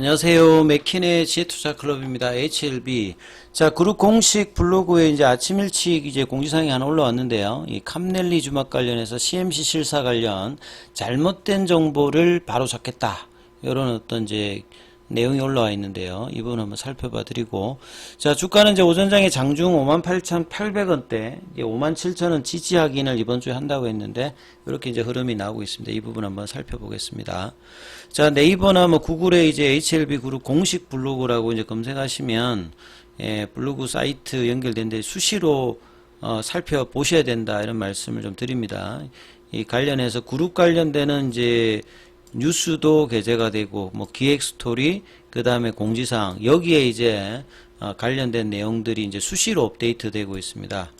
안녕하세요. 맥킨의 지혜투자 클럽입니다. HLB. 자, 그룹 공식 블로그에 이제 아침 일찍 이제 공지사항이 하나 올라왔는데요. 이 캄넬리 주막 관련해서 CMC 실사 관련 잘못된 정보를 바로 잡겠다. 이런 어떤 이제 내용이 올라와 있는데요. 이 부분 한번 살펴봐 드리고. 자, 주가는 이제 오전장에 장중 58,800원대, 57,000원 지지 확인을 이번 주에 한다고 했는데, 이렇게 이제 흐름이 나오고 있습니다. 이 부분 한번 살펴보겠습니다. 자, 네이버나 뭐 구글에 이제 HLB 그룹 공식 블로그라고 이제 검색하시면, 예, 블로그 사이트 연결된데 수시로 어, 살펴보셔야 된다. 이런 말씀을 좀 드립니다. 이 관련해서 그룹 관련되는 이제 뉴스도 게재가 되고 뭐 기획 스토리 그 다음에 공지사항 여기에 이제 어, 관련된 내용들이 이제 수시로 업데이트되고 있습니다.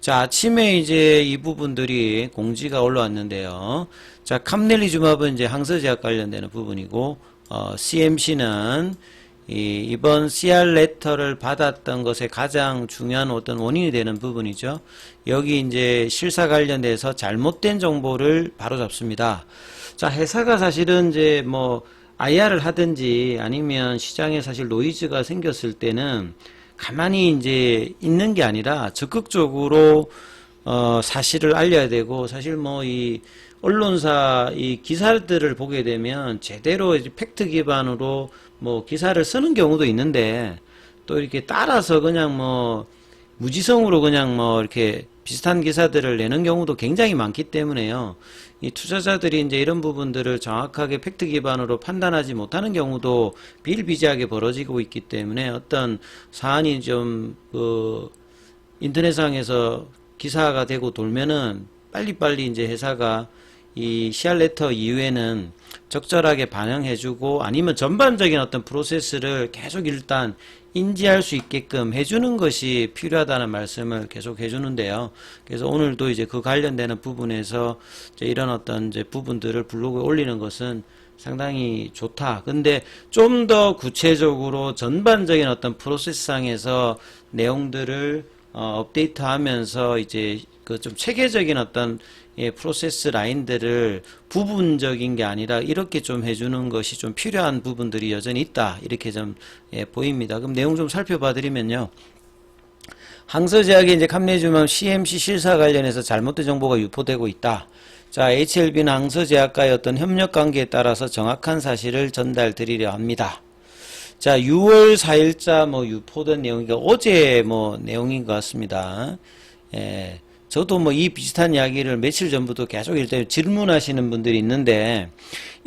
자 아침에 이제 이 부분들이 공지가 올라왔는데요. 자 캄넬리 주맙은 이제 항서제약 관련되는 부분이고 어, CMC는 이, 이번 CR 레터를 받았던 것의 가장 중요한 어떤 원인이 되는 부분이죠. 여기 이제 실사 관련돼서 잘못된 정보를 바로 잡습니다. 자, 회사가 사실은 이제 뭐 IR을 하든지 아니면 시장에 사실 노이즈가 생겼을 때는 가만히 이제 있는 게 아니라 적극적으로 어, 사실을 알려야 되고 사실 뭐 이 언론사 이 기사들을 보게 되면 제대로 이제 팩트 기반으로 뭐 기사를 쓰는 경우도 있는데 또 이렇게 따라서 그냥 뭐 무지성으로 그냥 뭐 이렇게 비슷한 기사들을 내는 경우도 굉장히 많기 때문에요. 이 투자자들이 이제 이런 부분들을 정확하게 팩트 기반으로 판단하지 못하는 경우도 비일비재하게 벌어지고 있기 때문에 어떤 사안이 좀 그 인터넷상에서 기사가 되고 돌면은 빨리빨리 이제 회사가 이 시알레터 이후에는 적절하게 반영해주고 아니면 전반적인 어떤 프로세스를 계속 일단 인지할 수 있게끔 해주는 것이 필요하다는 말씀을 계속 해주는데요. 그래서 오늘도 이제 그 관련되는 부분에서 이런 어떤 이제 부분들을 블로그에 올리는 것은 상당히 좋다. 근데 좀 더 구체적으로 전반적인 어떤 프로세스상에서 내용들을 어, 업데이트하면서 이제 그 좀 체계적인 어떤 예, 프로세스 라인들을 부분적인 게 아니라 이렇게 좀 해주는 것이 좀 필요한 부분들이 여전히 있다 이렇게 좀 예, 보입니다. 그럼 내용 좀 살펴봐 드리면요. 항서제약의 이제 캄네주맘 CMC 실사 관련해서 잘못된 정보가 유포되고 있다. 자, HLB는 항서제약과의 어떤 협력 관계에 따라서 정확한 사실을 전달 드리려 합니다. 자, 6월 4일자 뭐 유포된 내용이 어제 뭐 내용인 것 같습니다. 예. 저도 뭐 이 비슷한 이야기를 며칠 전부터 계속 일단 질문하시는 분들이 있는데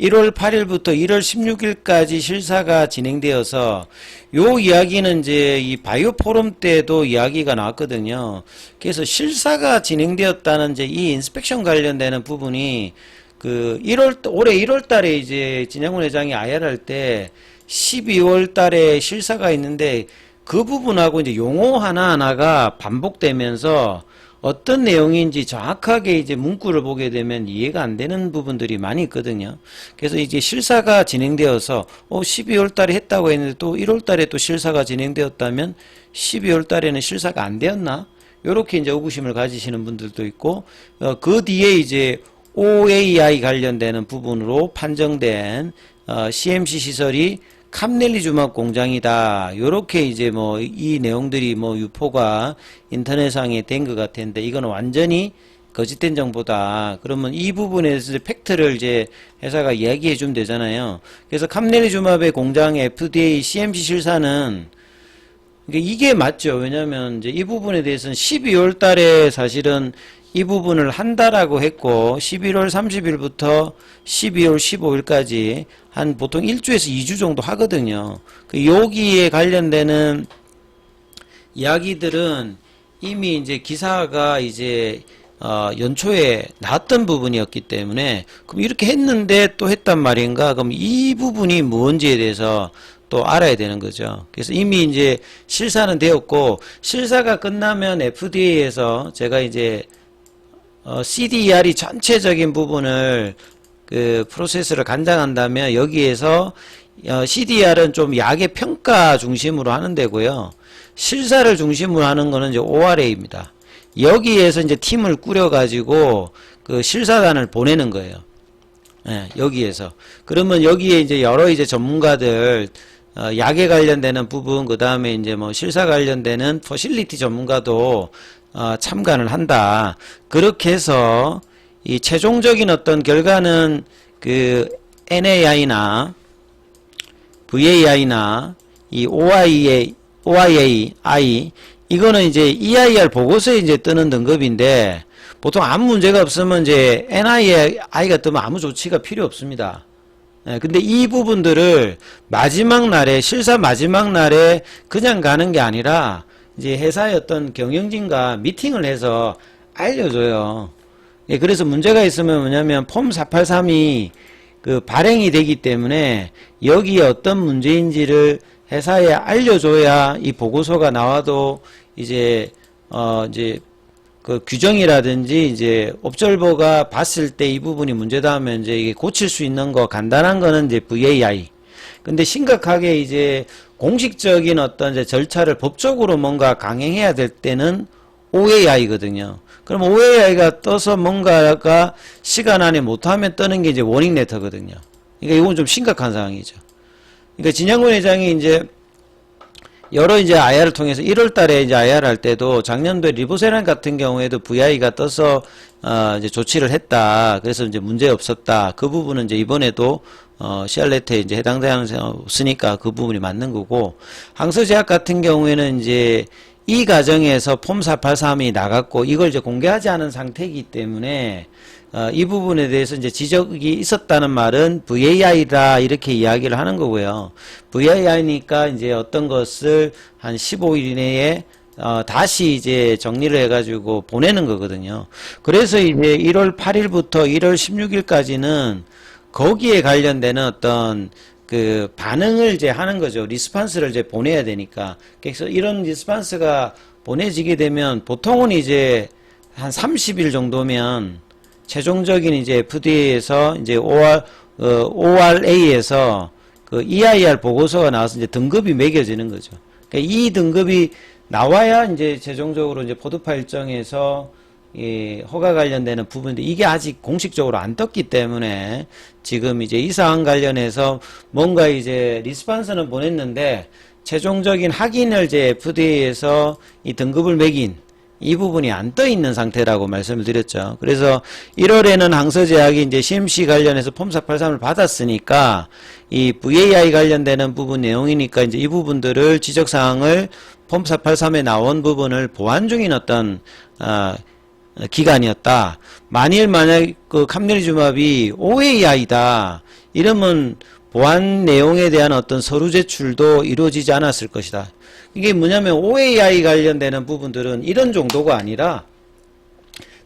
1월 8일부터 1월 16일까지 실사가 진행되어서 요 이야기는 이제 이 바이오 포럼 때도 이야기가 나왔거든요. 그래서 실사가 진행되었다는 이제 이 인스펙션 관련되는 부분이 그 1월 올해 1월 달에 이제 진양훈 회장이 IR 할때 12월 달에 실사가 있는데 그 부분하고 이제 용어 하나하나가 반복되면서 어떤 내용인지 정확하게 이제 문구를 보게 되면 이해가 안 되는 부분들이 많이 있거든요. 그래서 이제 실사가 진행되어서 어 12월 달에 했다고 했는데 또 1월 달에 또 실사가 진행되었다면 12월 달에는 실사가 안 되었나? 요렇게 이제 의구심을 가지시는 분들도 있고 어, 그 뒤에 이제 OAI 관련되는 부분으로 판정된 어, CMC 시설이 캄넬리 주막 공장이다. 요렇게 이제 뭐 이 내용들이 뭐 유포가 인터넷상에 된 것 같은데 이거는 완전히 거짓된 정보다. 그러면 이 부분에서 팩트를 이제 회사가 이야기해 주면 되잖아요. 그래서 캄넬리 주막의 공장 FDA CMC 실사는 그러니까 이게 맞죠. 왜냐면 이제 이 부분에 대해서는 12월 달에 사실은 이 부분을 한다라고 했고 11월 30일부터 12월 15일까지 한 보통 1주에서 2주 정도 하거든요. 그 여기에 관련되는 이야기들은 이미 이제 기사가 이제 어, 연초에 나왔던 부분이었기 때문에 그럼 이렇게 했는데 또 했단 말인가? 그럼 이 부분이 뭔지에 대해서 또 알아야 되는 거죠. 그래서 이미 이제 실사는 되었고 실사가 끝나면 FDA에서 제가 이제 어, CDR이 전체적인 부분을 그 프로세스를 간장한다면 여기에서 어, CDR은 좀 약의 평가 중심으로 하는 데고요. 실사를 중심으로 하는 거는 이제 ORA입니다. 여기에서 이제 팀을 꾸려 가지고 그 실사단을 보내는 거예요. 예, 여기에서. 그러면 여기에 이제 여러 이제 전문가들, 어, 약에 관련되는 부분, 그 다음에 이제 뭐 실사 관련되는 퍼실리티 전문가도, 어, 참관을 한다. 그렇게 해서, 이 최종적인 어떤 결과는 그 NAI나 VAI나 이 OIA, OIA, I, 이거는 이제 EIR 보고서에 이제 뜨는 등급인데, 보통 아무 문제가 없으면 이제 NIA가 뜨면 아무 조치가 필요 없습니다. 예, 근데 이 부분들을 마지막 날에, 실사 마지막 날에 그냥 가는 게 아니라, 이제 회사의 어떤 경영진과 미팅을 해서 알려줘요. 예, 그래서 문제가 있으면 뭐냐면 폼 483이 그 발행이 되기 때문에 여기에 어떤 문제인지를 회사에 알려줘야 이 보고서가 나와도 이제 어 이제 그 규정이라든지 이제 옵절버가 봤을 때 이 부분이 문제다 하면 이제 이게 고칠 수 있는 거 간단한 거는 이제 VAI. 근데 심각하게 이제 공식적인 어떤 이제 절차를 법적으로 뭔가 강행해야 될 때는 OAI거든요. 그럼 OAI가 떠서 뭔가가 시간 안에 못하면 뜨는 게 이제 워닝 레터거든요. 그러니까 이건 좀 심각한 상황이죠. 그러니까 진양군 회장이 이제 여러 이제 IR을 통해서 1월 달에 이제 IR 할 때도 작년도에 리보세란 같은 경우에도 VI가 떠서 어 이제 조치를 했다. 그래서 이제 문제 없었다. 그 부분은 이제 이번에도 어 시알레트에 이제 해당되는 없으니까 그 부분이 맞는 거고 항서제약 같은 경우에는 이제 이 과정에서 폼 483이 나갔고 이걸 이제 공개하지 않은 상태이기 때문에 어, 이 부분에 대해서 이제 지적이 있었다는 말은 VAI다 이렇게 이야기를 하는 거고요. VAI니까 이제 어떤 것을 한 15일 이내에 어, 다시 이제 정리를 해가지고 보내는 거거든요. 그래서 이제 1월 8일부터 1월 16일까지는 거기에 관련되는 어떤 그 반응을 이제 하는 거죠. 리스판스를 이제 보내야 되니까. 그래서 이런 리스판스가 보내지게 되면 보통은 이제 한 30일 정도면 최종적인 이제 FDA에서 이제 OR, 어, ORA에서 그 EIR 보고서가 나와서 이제 등급이 매겨지는 거죠. 그러니까 이 등급이 나와야 이제 최종적으로 이제 포드파 일정에서 이 허가 관련되는 부분인데 이게 아직 공식적으로 안 떴기 때문에 지금 이제 이 사안 관련해서 뭔가 이제 리스판스는 보냈는데 최종적인 확인을 이제 FDA에서 이 등급을 매긴 이 부분이 안 떠 있는 상태라고 말씀을 드렸죠. 그래서 1월에는 항서제약이 이제 CMC 관련해서 폼 483을 받았으니까 이 VAI 관련되는 부분 내용이니까 이제 이 부분들을 지적 사항을 폼 483에 나온 부분을 보완 중인 어떤, 어, 기간이었다. 만일 만약 그 캄넬주맙이 OAI다. 이러면 보안 내용에 대한 어떤 서류 제출도 이루어지지 않았을 것이다. 이게 뭐냐면 OAI 관련되는 부분들은 이런 정도가 아니라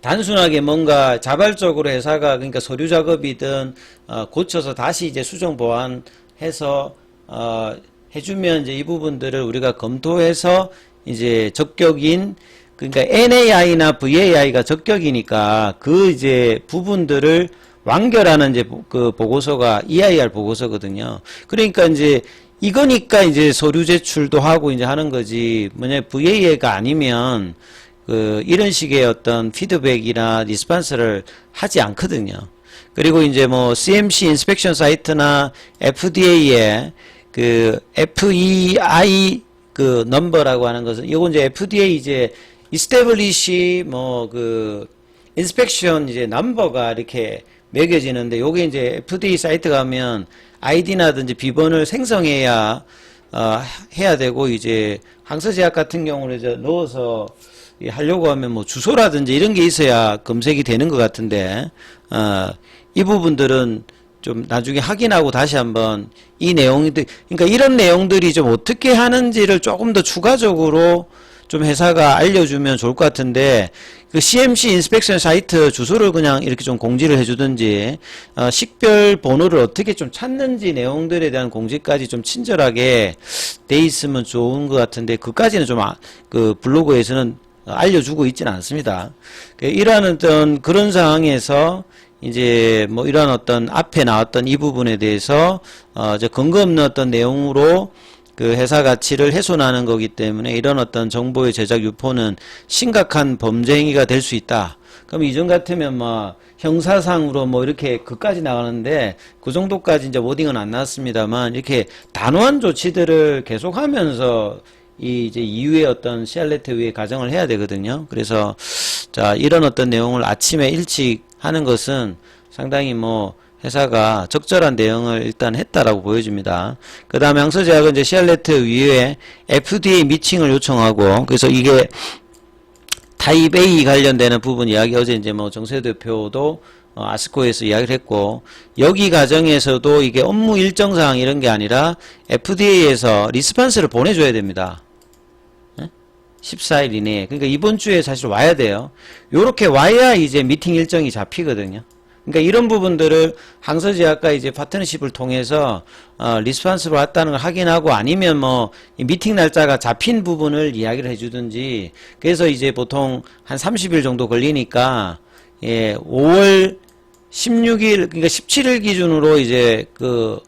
단순하게 뭔가 자발적으로 회사가 그러니까 서류 작업이든 어, 고쳐서 다시 이제 수정 보완해서 어, 해주면 이제 이 부분들을 우리가 검토해서 이제 적격인 그러니까 NAI나 VAI가 적격이니까 그 이제 부분들을 완결하는 이제 그 보고서가 EIR 보고서거든요. 그러니까 이제 이거니까 이제 서류 제출도 하고 이제 하는 거지. 뭐냐 VA가 아니면 그 이런 식의 어떤 피드백이나 리스판스를 하지 않거든요. 그리고 이제 뭐 CMC 인스펙션 사이트나 FDA에 그 FEI 그 넘버라고 하는 것은 이건 이제 FDA 이제 establish 뭐그 인스펙션 이제 넘버가 이렇게 매겨지는데 요게 이제 FDA 사이트 가면 아이디나든지 비번을 생성해야 어, 해야 되고 이제 항서제약 같은 경우는 이제 넣어서 이 하려고 하면 뭐 주소라든지 이런 게 있어야 검색이 되는 것 같은데 어, 이 부분들은 좀 나중에 확인하고 다시 한번 이 내용들 그러니까 이런 내용들이 좀 어떻게 하는지를 조금 더 추가적으로 좀 회사가 알려주면 좋을 것 같은데 그 CMC 인스펙션 사이트 주소를 그냥 이렇게 좀 공지를 해주든지 어, 식별 번호를 어떻게 좀 찾는지 내용들에 대한 공지까지 좀 친절하게 돼 있으면 좋은 것 같은데 그까지는 좀 그 블로그에서는 알려주고 있지는 않습니다. 그 이러한 어떤 그런 상황에서 이제 뭐 이런 어떤 앞에 나왔던 이 부분에 대해서 어 이제 근거 없는 어떤 내용으로 그 회사 가치를 훼손하는 거기 때문에 이런 어떤 정보의 제작 유포는 심각한 범죄 행위가 될 수 있다. 그럼 이전 같으면 뭐 형사상으로 뭐 이렇게 그까지 나가는데 그 정도까지 이제 워딩은 안 나왔습니다만 이렇게 단호한 조치들을 계속하면서 이 이제 이후에 어떤 시알레트 위에 가정을 해야 되거든요. 그래서 자 이런 어떤 내용을 아침에 일찍 하는 것은 상당히 뭐 회사가 적절한 대응을 일단 했다라고 보여집니다. 그 다음에 항서제약은 이제 시알레트 위에 FDA 미팅을 요청하고 그래서 이게 타입 A 관련되는 부분 이야기 어제 이제 뭐 정세 대표도 어, 아스코에서 이야기를 했고 여기 과정에서도 이게 업무 일정 사항 이런 게 아니라 FDA에서 리스판스를 보내줘야 됩니다. 14일 이내에 그러니까 이번 주에 사실 와야 돼요. 요렇게 와야 이제 미팅 일정이 잡히거든요. 그러니까 이런 부분들을 항서제약과 이제 파트너십을 통해서 어, 리스판스로 왔다는 걸 확인하고 아니면 뭐이 미팅 날짜가 잡힌 부분을 이야기를 해주든지 그래서 이제 보통 한 30일 정도 걸리니까 예 5월 16일 그러니까 17일 기준으로 이제 그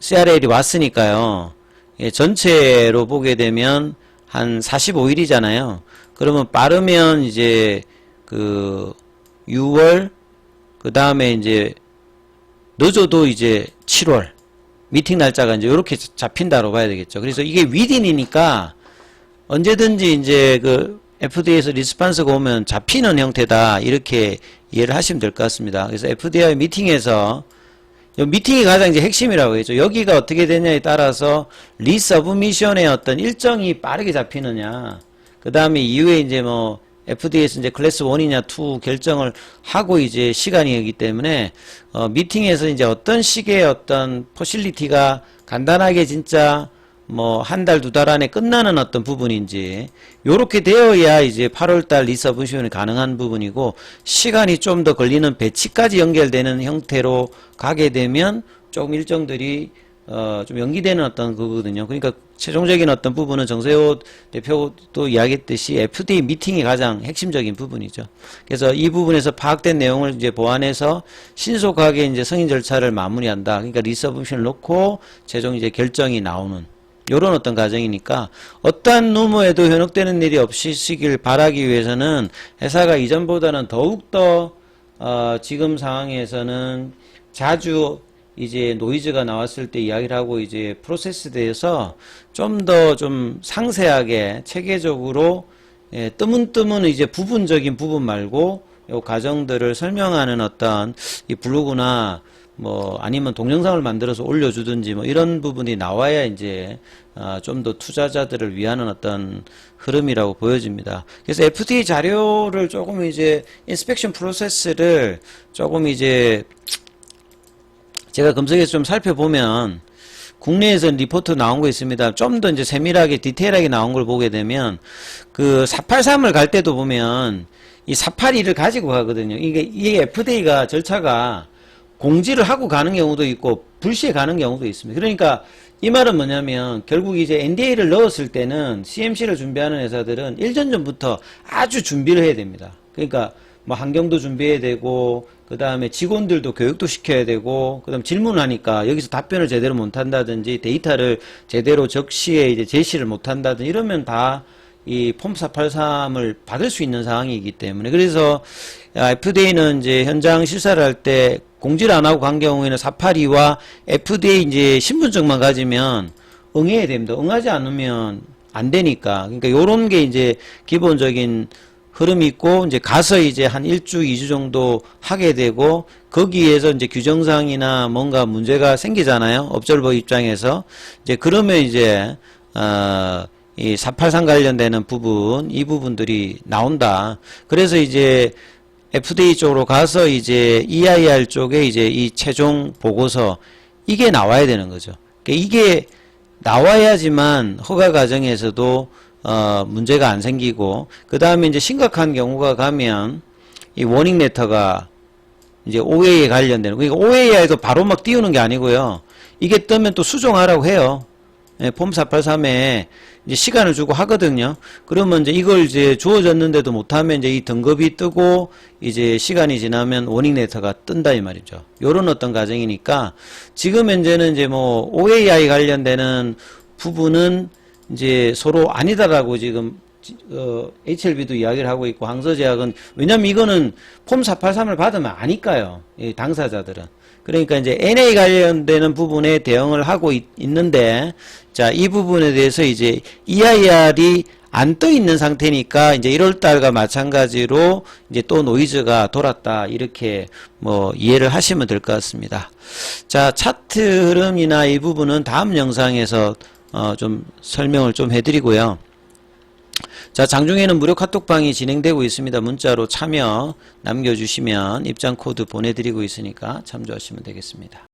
CRL이 왔으니까요. 예, 전체로 보게 되면 한 45일이잖아요. 그러면 빠르면 이제 그 6월 그 다음에 이제 늦어도 이제 7월 미팅 날짜가 이제 이렇게 잡힌다고 봐야 되겠죠. 그래서 이게 위딘이니까 언제든지 이제 그 FDA에서 리스판스가 오면 잡히는 형태다 이렇게 이해를 하시면 될 것 같습니다. 그래서 FDA 미팅에서 이 미팅이 가장 이제 핵심이라고 했죠. 여기가 어떻게 되냐에 따라서 리서브미션의 어떤 일정이 빠르게 잡히느냐. 그 다음에 이후에 이제 뭐 FDA에서 이제 클래스 1이냐 2 결정을 하고 이제 시간이기 때문에 어 미팅에서 이제 어떤 식의 어떤 포실리티가 간단하게 진짜 뭐 한 달 두 달 안에 끝나는 어떤 부분인지 요렇게 되어야 이제 8월 달 리서브션이 가능한 부분이고 시간이 좀 더 걸리는 배치까지 연결되는 형태로 가게 되면 조금 일정들이 어, 좀 연기되는 어떤 그거거든요. 그러니까 최종적인 어떤 부분은 정세호 대표도 이야기했듯이 FDA 미팅이 가장 핵심적인 부분이죠. 그래서 이 부분에서 파악된 내용을 이제 보완해서 신속하게 이제 승인 절차를 마무리한다. 그러니까 리서브션을 놓고 최종 이제 결정이 나오는 요런 어떤 과정이니까 어떠한 누모에도 현혹되는 일이 없으시길 바라기 위해서는 회사가 이전보다는 더욱더 어, 지금 상황에서는 자주 이제 노이즈가 나왔을 때 이야기를 하고 이제 프로세스에 대해서 좀더좀 상세하게 체계적으로 예, 뜨문뜨문 이제 부분적인 부분 말고 요 과정들을 설명하는 어떤 이 블로그나 뭐 아니면 동영상을 만들어서 올려주든지 뭐 이런 부분이 나와야 이제 아, 좀 더 투자자들을 위하는 어떤 흐름이라고 보여집니다. 그래서 FDA 자료를 조금 이제 인스펙션 프로세스를 조금 이제 제가 검색해서 좀 살펴보면 국내에서 리포트 나온 거 있습니다. 좀 더 이제 세밀하게 디테일하게 나온 걸 보게 되면 그 483을 갈 때도 보면 이 482를 가지고 가거든요. 이게 이게 FDA가 절차가 공지를 하고 가는 경우도 있고 불시에 가는 경우도 있습니다. 그러니까 이 말은 뭐냐면 결국 이제 NDA를 넣었을 때는 CMC를 준비하는 회사들은 일전 전부터 아주 준비를 해야 됩니다. 그러니까 뭐 환경도 준비해야 되고 그 다음에 직원들도 교육도 시켜야 되고 그 다음 질문하니까 여기서 답변을 제대로 못한다든지 데이터를 제대로 적시에 이제 제시를 못한다든지 이러면 다 이 폼 483을 받을 수 있는 상황이기 때문에 그래서 FDA는 이제 현장 실사를 할 때 공지를 안 하고 간 경우에는 482와 FDA 이제 신분증만 가지면 응해야 됩니다. 응하지 않으면 안 되니까. 그러니까 요런 게 이제 기본적인 흐름이 있고 이제 가서 이제 한 1주, 2주 정도 하게 되고 거기에서 이제 규정상이나 뭔가 문제가 생기잖아요. 업절버 입장에서 이제 그러면 이제 어 이 483 관련되는 부분 이 부분들이 나온다. 그래서 이제 FDA 쪽으로 가서 이제 EIR 쪽에 이제 이 최종 보고서 이게 나와야 되는 거죠. 그러니까 이게 나와야지만 허가 과정에서도 어, 문제가 안 생기고 그 다음에 이제 심각한 경우가 가면 이 워닝 레터가 이제 OA에 관련되는 그러니까 OA에도 바로 막 띄우는 게 아니고요. 이게 뜨면 또 수정하라고 해요. 예, 폼 483에 이제 시간을 주고 하거든요. 그러면 이제 이걸 이제 주어졌는데도 못하면 이제 이 등급이 뜨고 이제 시간이 지나면 워닝 레터가 뜬다 이 말이죠. 요런 어떤 과정이니까 지금 현재는 이제 뭐 OAI 관련되는 부분은 이제 서로 아니다라고 지금 어, HLB도 이야기를 하고 있고 항서제약은 왜냐면 이거는 폼 483을 받으면 아니까요. 이 당사자들은. 그러니까 이제 NA 관련되는 부분에 대응을 하고 있, 는데 자, 이 부분에 대해서 이제 EIR이 안 떠 있는 상태니까 이제 1월 달과 마찬가지로 이제 또 노이즈가 돌았다. 이렇게 뭐 이해를 하시면 될 것 같습니다. 자, 차트 흐름이나 이 부분은 다음 영상에서 어, 좀 설명을 좀 해드리고요. 자, 장중에는 무료 카톡방이 진행되고 있습니다. 문자로 참여 남겨주시면 입장 코드 보내드리고 있으니까 참조하시면 되겠습니다.